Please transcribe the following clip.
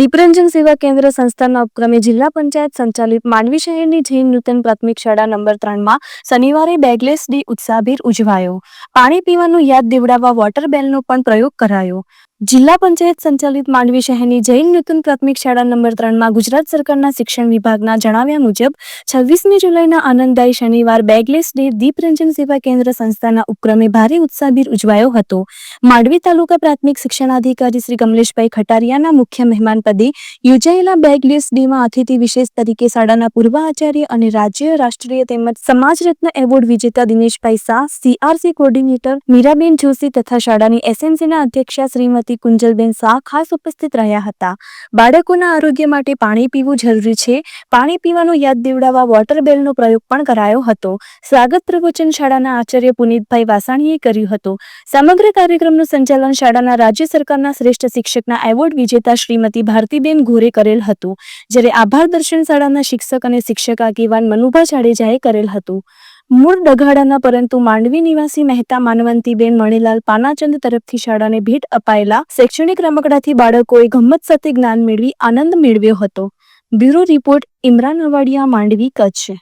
દીપરંજન સેવા કેન્દ્ર સંસ્થાના ઉપક્રમે જિલ્લા પંચાયત સંચાલિત માંડવી શહેરની જૈન નૂતન પ્રાથમિક શાળા નંબર ત્રણમાં શનિવારે બેગલેસ ડે ઉત્સાહભેર ઉજવાયો. પાણી પીવાનું યાદ દેવડાવવા વોટર બેલનો પણ પ્રયોગ કરાયો. જિલ્લા પંચાયત સંચાલિત માંડવી શહેરની જૈન નૂતન પ્રાથમિક શાળા નંબર ત્રણમાં ગુજરાત સરકારના શિક્ષણ વિભાગના જણાવ્યા મુજબ, છવ્વીસમી જુલાઈના આનંદદાયી શનિવાર બેગલેસ ડે દીપરંજન સેવા કેન્દ્ર સંસ્થાના ઉપક્રમે ભારે ઉત્સાહભેર ઉજવાયો હતો. માંડવી તાલુકા પ્રાથમિક શિક્ષણાધિકારી શ્રી કમલેશભાઈ ખટારિયાના મુખ્ય મહેમાન પદે યોજાયેલા બેગલેસ ડેમાં અતિથિ વિશેષ તરીકે શાળાના પૂર્વ આચાર્ય અને રાજ્ય રાષ્ટ્રીય તેમજ સમાજ એવોર્ડ વિજેતા દિનેશભાઈ શાહ સીઆરસી કોર્ડિનેટર મીરાબેન જોશી તથા શાળાની એસએમસીના અધ્યક્ષા શ્રીમતી કુંજલબેન શાહ ખાસ ઉપસ્થિત રહ્યા હતા. બાળકોના આરોગ્ય માટે પાણી પીવું જરૂરી છે. પાણી પીવાનું યાદ દેવડાવવા વોટર બેલનો પ્રયોગ પણ કરાયો હતો. સ્વાગત પ્રવચન શાળાના આચાર્ય પુનિતભાઈ વાસાણીએ કર્યું હતું. સમગ્ર કાર્યક્રમનું સંચાલન શાળાના રાજ્ય સરકારના શ્રેષ્ઠ શિક્ષકના એવોર્ડ વિજેતા શ્રીમતી ભારતીબેન ઘોરે કરેલ હતું, જ્યારે આભાર દર્શન શાળાના શિક્ષક અને શિક્ષક આગેવાન મનુભા જાડેજાએ કરેલ હતું. મૂળ ડઘાડાના પરંતુ માંડવી નિવાસી મહેતા માનવંતીબેન મણિલાલ પાનાચંદ તરફથી શાળાને ભેટ અપાયેલા શૈક્ષણિક રમકડાથી બાળકોએ ગમ્મત સાથે જ્ઞાન મેળવી આનંદ મેળવ્યો હતો. Bureau report, Imran Awadiya, Mandvi, Kutch.